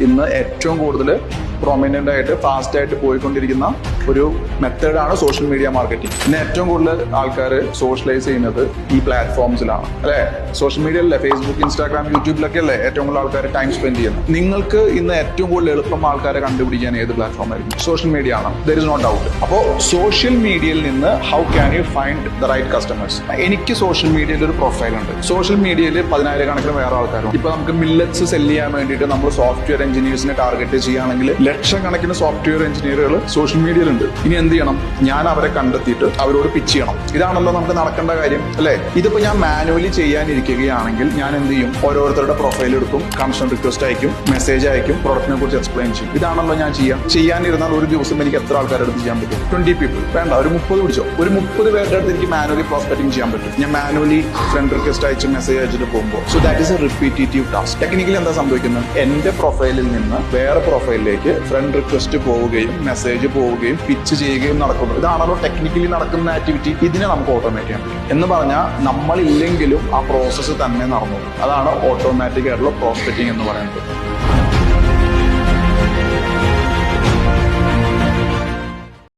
ഇന്ന് ഏറ്റവും കൂടുതൽ പ്രൊമിനന്റ് ആയിട്ട് ഫാസ്റ്റ് ആയിട്ട് പോയിക്കൊണ്ടിരിക്കുന്ന ഒരു മെത്തേഡാണ് സോഷ്യൽ മീഡിയ മാർക്കറ്റിംഗ് ഇന്ന് ഏറ്റവും കൂടുതൽ ആൾക്കാർ സോഷ്യലൈസ് ചെയ്യുന്നത് ഈ പ്ലാറ്റ്ഫോംസിലാണ് അല്ലെ? സോഷ്യൽ മീഡിയയിലെ ഫേസ്ബുക്ക് ഇൻസ്റ്റാഗ്രാം യൂട്യൂബിലൊക്കെ അല്ലേ ഏറ്റവും കൂടുതൽ ആൾക്കാർ ടൈം സ്പെൻഡ് ചെയ്യുന്നത്? നിങ്ങൾക്ക് ഇന്ന് ഏറ്റവും കൂടുതൽ എളുപ്പം ആൾക്കാരെ കണ്ടുപിടിക്കാൻ ഏത് പ്ലാറ്റ്ഫോം ആയിരിക്കും? സോഷ്യൽ മീഡിയ ആണ്. ദർ ഇസ് നോ ഡൗട്ട് അപ്പോൾ സോഷ്യൽ മീഡിയയിൽ നിന്ന് how can you find the right customers എനിക്ക് സോഷ്യൽ മീഡിയയിൽ ഒരു പ്രൊഫൈൽ ഉണ്ട്. സോഷ്യൽ മീഡിയയിൽ പതിനായിരക്കണക്കിന് വേറെ ആൾക്കാരുണ്ട്. ഇപ്പൊ നമുക്ക് മില്ലറ്റ്സ് സെൽ ചെയ്യാൻ വേണ്ടിയിട്ട് നമ്മൾ സോഫ്റ്റ്വെയർ എഞ്ചിനീയേഴ്സിനെ ടാർഗറ്റ് ചെയ്യുകയാണെങ്കിൽ ലക്ഷക്കണക്കിന് സോഫ്റ്റ്വെയർ എഞ്ചിനീയറുകൾ സോഷ്യൽ മീഡിയയിലുണ്ട് ഇനി എന്ത് ചെയ്യണം? ഞാൻ അവരെ കണ്ടെത്തിയിട്ട് അവരോട് പിച്ച് ചെയ്യണം. ഇതാണല്ലോ നമുക്ക് നടക്കേണ്ട കാര്യം അല്ലെ? ഇതിപ്പോ ഞാൻ മാനുവലി ചെയ്യാനിരിക്കുകയാണെങ്കിൽ ഞാൻ എന്ത് ചെയ്യും? ഓരോരുത്തരുടെ പ്രൊഫൈൽ എടുക്കും കണക്ഷൻ റിക്വസ്റ്റ് അയക്കും മെസ്സേജ് അയക്കും പ്രൊഡക്റ്റിനെ കുറിച്ച് എക്സ്പ്ലെയിൻ ചെയ്യും. ഇതാണല്ലോ ഞാൻ ചെയ്യാം. ചെയ്യാനിരുന്നാൽ ഒരു ദിവസം എനിക്ക് എത്ര ആൾക്കാരുടെ അടുത്ത് ചെയ്യാൻ പറ്റും? ട്വന്റി പീപ്പിൾ വേണ്ട ഒരു മുപ്പത് പിടിച്ചോ. ഒരു മുപ്പത് പേരുടെ അടുത്ത് എനിക്ക് മാനുവലി പ്രോസ്പെക്ടിങ് ചെയ്യാൻ പറ്റും. ഞാൻ മാനുവലി ഫ്രണ്ട് റിക്വസ്റ്റ് അയച്ച് മെസ്സേജ് അയച്ചിട്ട് പോകുമ്പോൾ. So that is a repetitive task technically എന്താ സംഭവിക്കുന്നത്? എന്റെ പ്രൊഫൈലിൽ നിന്ന് വേറെ പ്രൊഫൈലിലേക്ക് ഫ്രണ്ട് റിക്വസ്റ്റ് പോവുകയും മെസ്സേജ് പോവുകയും പിച്ച് ചെയ്യുകയും നടക്കുന്നു. ഇതാണല്ലോ ടെക്നിക്കലി നടക്കുന്ന ആക്ടിവിറ്റി ഇതിനെ നമുക്ക് ഓട്ടോമേറ്റ് പറ്റും. എന്ന് പറഞ്ഞാൽ നമ്മളില്ലെങ്കിലും ആ പ്രോസസ്സ് തന്നെ നടന്നു. അതാണ് ഓട്ടോമാറ്റിക് ആയിട്ടുള്ള പ്രോസ്പെക്റ്റിംഗ് എന്ന് പറയുന്നത്.